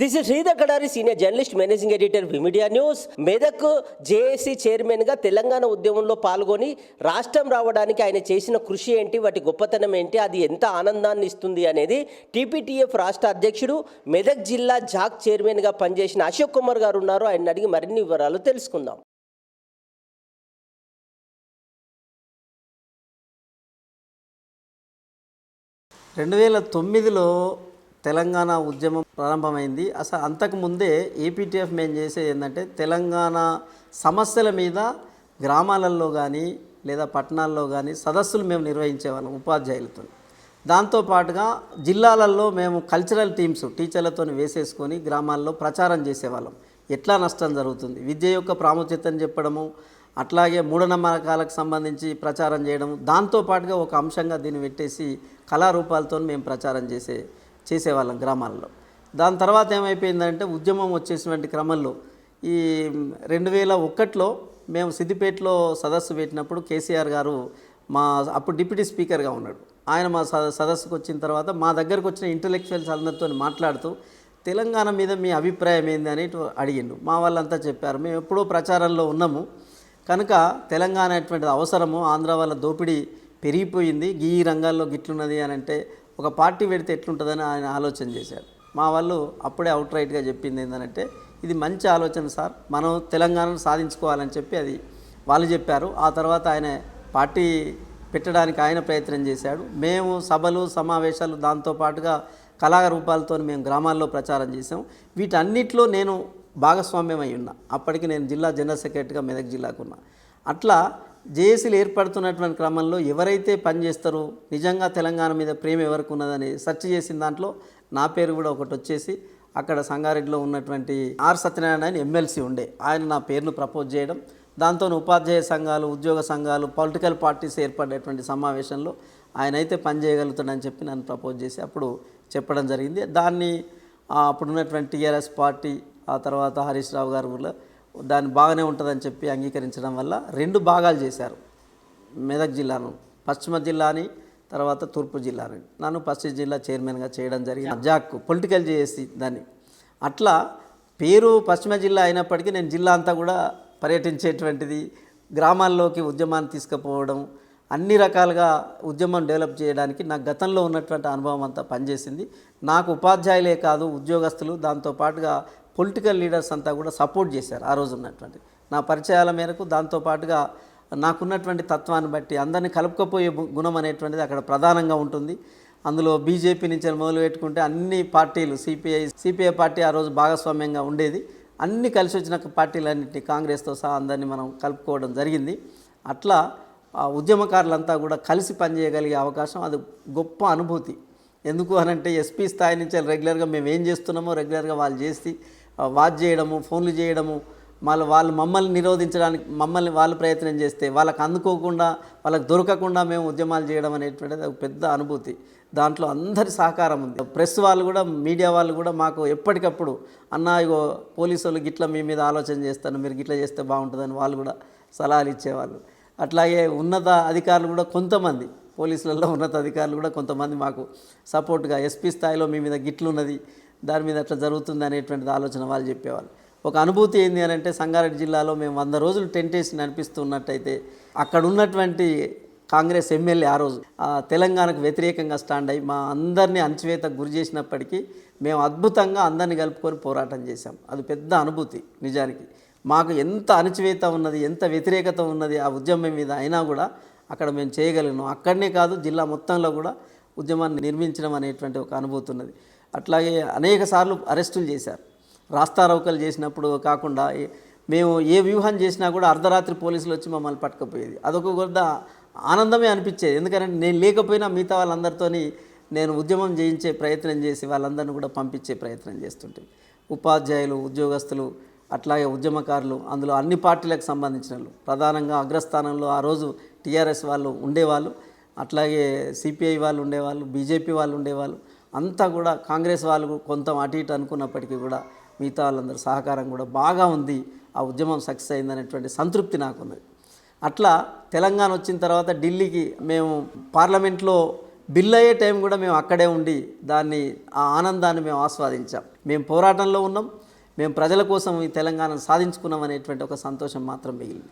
This is Sridhar Kadari senior journalist managing editor V media news Medak JAC చైర్మన్గా తెలంగాణ ఉద్యమంలో పాల్గొని రాష్ట్రం రావడానికి ఆయన చేసిన కృషి ఏంటి వాటి గొప్పతనం ఏంటి అది ఎంత ఆనందాన్ని ఇస్తుంది అనేది టీపీటీఎఫ్ రాష్ట్ర అధ్యక్షుడు మెదక్ జిల్లా జాక్ చైర్మన్గా పనిచేసిన అశోక్ కుమార్ గారు ఉన్నారు. ఆయన అడిగి మరిన్ని వివరాలు తెలుసుకుందాం. రెండు వేల తొమ్మిదిలో తెలంగాణ ఉద్యమం ప్రారంభమైంది. అసలు అంతకుముందే ఏపీటీఎఫ్ మేము చేసేది ఏంటంటే తెలంగాణ సమస్యల మీద గ్రామాలలో కానీ లేదా పట్టణాల్లో కానీ సదస్సులు మేము నిర్వహించేవాళ్ళం ఉపాధ్యాయులతో. దాంతోపాటుగా జిల్లాలలో మేము కల్చరల్ టీమ్స్ టీచర్లతో వేసేసుకొని గ్రామాల్లో ప్రచారం చేసేవాళ్ళం. ఎట్లా నష్టం జరుగుతుంది? విద్య యొక్క ప్రాముఖ్యతను చెప్పడము అట్లాగే మూఢనమ్మకాలకు సంబంధించి ప్రచారం చేయడం దాంతోపాటుగా ఒక అంశంగా దీన్ని పెట్టేసి కళారూపాలతో మేము ప్రచారం చేసే చేసేవాళ్ళం గ్రామాల్లో. దాని తర్వాత ఏమైపోయిందంటే ఉద్యమం వచ్చేసినటువంటి క్రమంలో ఈ రెండు వేల ఒకటిలో మేము సిద్దిపేటలో సదస్సు పెట్టినప్పుడు కేసీఆర్ గారు మా అప్పుడు డిప్యూటీ స్పీకర్గా ఉన్నాడు. ఆయన మా సదస్సుకు వచ్చిన తర్వాత మా దగ్గరకు వచ్చిన ఇంటలెక్చువల్స్ అందరితో మాట్లాడుతూ తెలంగాణ మీద మీ అభిప్రాయం ఏంది అని అడిగిండు. మా వాళ్ళంతా చెప్పారు. మేము ఎప్పుడో ప్రచారంలో ఉన్నాము. కనుక తెలంగాణ అటువంటిది అవసరము ఆంధ్ర వాళ్ళ దోపిడీ పెరిగిపోయింది. ఈ రంగాల్లో గిట్లున్నది అని అంటే ఒక పార్టీ పెడితే ఎట్లుంటుందని ఆయన ఆలోచన చేశారు. మా వాళ్ళు అప్పుడే అవుట్ రైట్గా చెప్పింది ఏంటంటే ఇది మంచి ఆలోచన సార్. మనం తెలంగాణను సాధించుకోవాలని చెప్పి అది వాళ్ళు చెప్పారు. ఆ తర్వాత ఆయన పార్టీ పెట్టడానికి ఆయన ప్రయత్నం చేశాడు. మేము సభలు సమావేశాలు దాంతోపాటుగా కళారూపాలతో మేము గ్రామాల్లో ప్రచారం చేసాం వీటన్నిటిలో నేను భాగస్వామ్యం అయి ఉన్నా. అప్పటికి నేను జిల్లా జనరల్ సెక్రటరీగా మెదక్ జిల్లాకున్నా అట్లా జేఏసీలు ఏర్పడుతున్నటువంటి క్రమంలో ఎవరైతే పనిచేస్తారో నిజంగా తెలంగాణ మీద ప్రేమ ఎవరికి ఉన్నదని సెర్చ్ చేసిన దాంట్లో నా పేరు కూడా ఒకటి వచ్చేసి అక్కడ సంగారెడ్డిలో ఉన్నటువంటి ఆర్ సత్యనారాయణ అని ఎమ్మెల్సీ ఉండే. ఆయన నా పేరును ప్రపోజ్ చేయడం. దాంతో ఉపాధ్యాయ సంఘాలు ఉద్యోగ సంఘాలు పొలిటికల్ పార్టీస్ ఏర్పడేటువంటి సమావేశంలో ఆయన అయితే పనిచేయగలుగుతాడని చెప్పి నన్ను ప్రపోజ్ చేసి అప్పుడు చెప్పడం జరిగింది. దాన్ని అప్పుడున్నటువంటి టీఆర్ఎస్ పార్టీ ఆ తర్వాత హరీష్ రావు గారు కూడా దాన్ని బాగానే ఉంటుందని చెప్పి అంగీకరించడం వల్ల రెండు భాగాలు చేశారు. మెదక్ జిల్లాను పశ్చిమ జిల్లాని తర్వాత తూర్పు జిల్లాని. నన్ను పశ్చిమ జిల్లా చైర్మన్గా చేయడం జరిగింది. జాక్ పొలిటికల్ చేసి దాన్ని. అట్లా పేరు పశ్చిమ జిల్లా అయినప్పటికీ నేను జిల్లా అంతా కూడా పర్యటించేటువంటిది గ్రామాల్లోకి ఉద్యమాన్ని తీసుకుపోవడం అన్ని రకాలుగా ఉద్యమం డెవలప్ చేయడానికి నాకు గతంలో ఉన్నటువంటి అనుభవం అంతా పనిచేసింది. నాకు ఉపాధ్యాయులే కాదు ఉద్యోగస్తులు దాంతోపాటుగా పొలిటికల్ లీడర్స్ అంతా కూడా సపోర్ట్ చేశారు ఆ రోజు ఉన్నటువంటి. నా పరిచయాల మేరకు దాంతోపాటుగా నాకున్నటువంటి తత్వాన్ని బట్టి అందరినీ కలుపుకపోయే గుణం అనేటువంటిది అక్కడ ప్రధానంగా ఉంటుంది. అందులో బీజేపీ నుంచి మొదలు పెట్టుకుంటే అన్ని పార్టీలు సిపిఐ సిపిఐ పార్టీ ఆ రోజు భాగస్వామ్యంగా ఉండేది. అన్ని కలిసి వచ్చిన పార్టీలన్నింటినీ కాంగ్రెస్తో సహా అందరినీ మనం కలుపుకోవడం జరిగింది. అట్లా ఆ ఉద్యమకారులంతా కూడా కలిసి పనిచేయగలిగే అవకాశం అది గొప్ప అనుభూతి. ఎందుకు అనంటే ఎస్పీ స్థాయి నుంచి రెగ్యులర్గా మేము ఏం చేస్తున్నామో రెగ్యులర్గా వాళ్ళు చేసి వాచ్ చేయడము ఫోన్లు చేయడము మళ్ళీ వాళ్ళు మమ్మల్ని నిరోధించడానికి మమ్మల్ని వాళ్ళు ప్రయత్నం చేస్తే వాళ్ళకి అందుకోకుండా వాళ్ళకి దొరకకుండా మేము ఉద్యమాలు చేయడం అనేటువంటిది ఒక పెద్ద అనుభూతి. దాంట్లో అందరి సహకారం ఉంది. ప్రెస్ వాళ్ళు కూడా మీడియా వాళ్ళు కూడా మాకు ఎప్పటికప్పుడు అన్న ఇగో పోలీసు వాళ్ళు గిట్ల మీ మీద ఆలోచన చేస్తాను మీరు గిట్ల చేస్తే బాగుంటుందని వాళ్ళు కూడా సలహాలు ఇచ్చేవాళ్ళు. అట్లాగే ఉన్నత అధికారులు కూడా కొంతమంది పోలీసులలో ఉన్నత అధికారులు కూడా కొంతమంది మాకు సపోర్ట్గా ఎస్పీ స్థాయిలో మీ మీద గిట్లున్నది దాని మీద అట్లా జరుగుతుంది అనేటువంటిది ఆలోచన వాళ్ళు చెప్పేవాళ్ళు. ఒక అనుభూతి ఏంది అని అంటే సంగారెడ్డి జిల్లాలో మేము వంద రోజులు టెంట్ వేసి నడిపిస్తున్నట్టయితే అక్కడ ఉన్నటువంటి కాంగ్రెస్ ఎమ్మెల్యే ఆ రోజు తెలంగాణకు వ్యతిరేకంగా స్టాండ్ అయ్యి మా అందరినీ అణచివేతకు గురి చేసినప్పటికీ మేము అద్భుతంగా అందరిని కలుపుకొని పోరాటం చేశాం. అది పెద్ద అనుభూతి నిజానికి. మాకు ఎంత అణచివేత ఉన్నది ఎంత వ్యతిరేకత ఉన్నది ఆ ఉద్యమం మీద అయినా కూడా అక్కడ మేము చేయగలిగినాం. అక్కడనే కాదు జిల్లా మొత్తంలో కూడా ఉద్యమాన్ని నిర్మించడం అనేటువంటి ఒక అనుభూతి ఉన్నది. అట్లాగే అనేక సార్లు అరెస్టులు చేశారు. రాస్తారోకలు చేసినప్పుడు కాకుండా మేము ఏ వ్యూహం చేసినా కూడా అర్ధరాత్రి పోలీసులు వచ్చి మమ్మల్ని పట్టుకపోయేది. అదొక కొద్ద ఆనందమే అనిపించేది. ఎందుకంటే నేను లేకపోయినా మిగతా వాళ్ళందరితోని నేను ఉద్యమం చేయించే ప్రయత్నం చేసి వాళ్ళందరిని కూడా పంపించే ప్రయత్నం చేస్తుంటే. ఉపాధ్యాయులు ఉద్యోగస్తులు అట్లాగే ఉద్యమకారులు అందులో అన్ని పార్టీలకు సంబంధించిన ప్రధానంగా అగ్రస్థానంలో ఆ రోజు టీఆర్ఎస్ వాళ్ళు ఉండేవాళ్ళు. అట్లాగే సిపిఐ వాళ్ళు ఉండేవాళ్ళు బీజేపీ వాళ్ళు ఉండేవాళ్ళు అంతా కూడా కాంగ్రెస్ వాళ్ళు కొంత అటు ఇటు అనుకున్నప్పటికీ కూడా మిగతా వాళ్ళందరూ సహకారం కూడా బాగా ఉంది. ఆ ఉద్యమం సక్సెస్ అయిందనేటువంటి సంతృప్తి నాకున్నది అట్లా తెలంగాణ వచ్చిన తర్వాత ఢిల్లీకి మేము పార్లమెంట్లో బిల్ అయ్యే టైం కూడా మేము అక్కడే ఉండి దాన్ని ఆ ఆనందాన్ని మేము ఆస్వాదించాం. మేము పోరాటంలో ఉన్నాం. మేము ప్రజల కోసం ఈ తెలంగాణను సాధించుకున్నాం అనేటువంటి ఒక సంతోషం మాత్రం మిగిలింది.